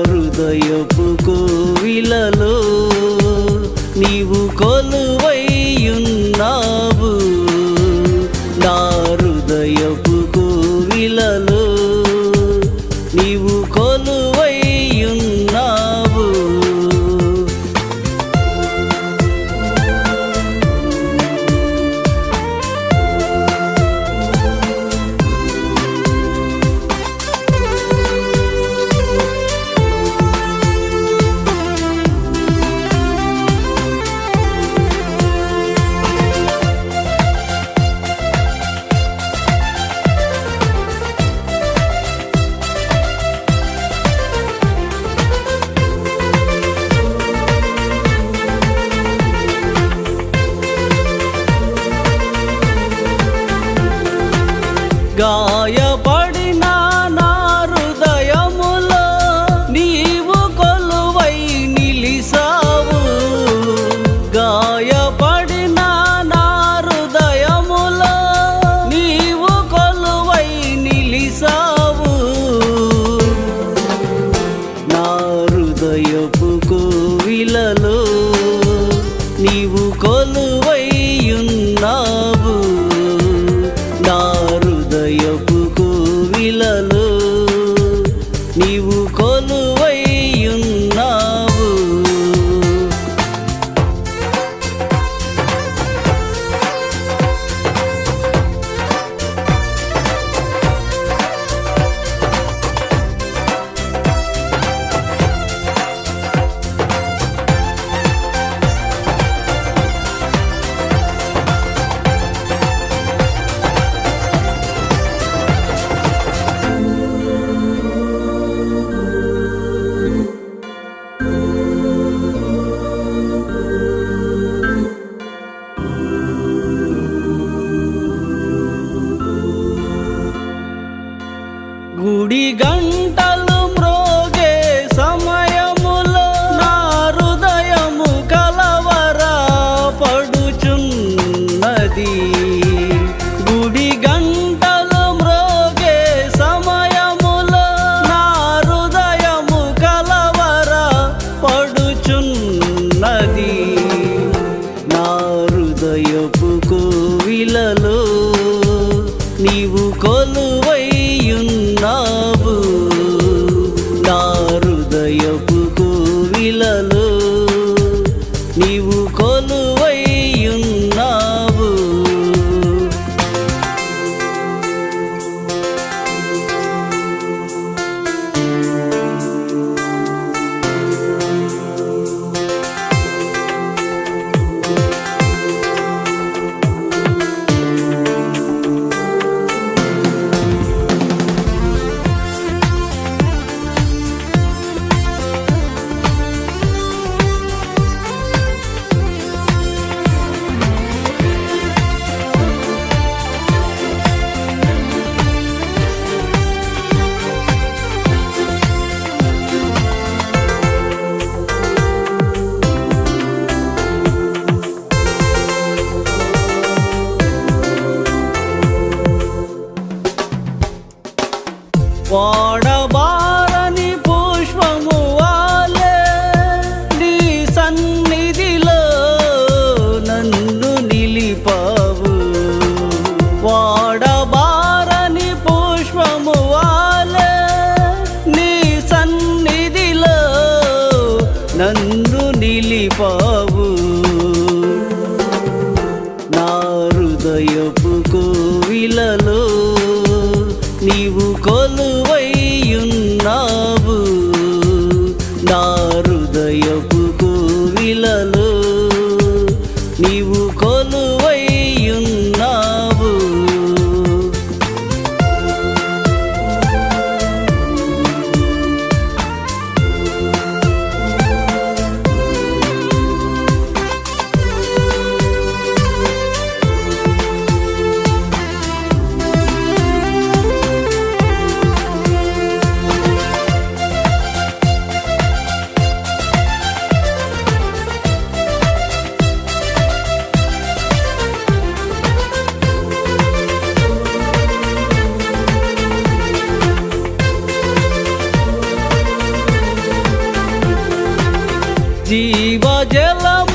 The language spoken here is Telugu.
హృదయపు కోవిలలో నీవు కొలువైయున్నావు గాయప పిల్లలు పావు. నారుదయపు కోవిలలో నీవు కొలువైయున్నావు. నా హృదయపు కోవిలలో నీవు కొలువ জীব জেলা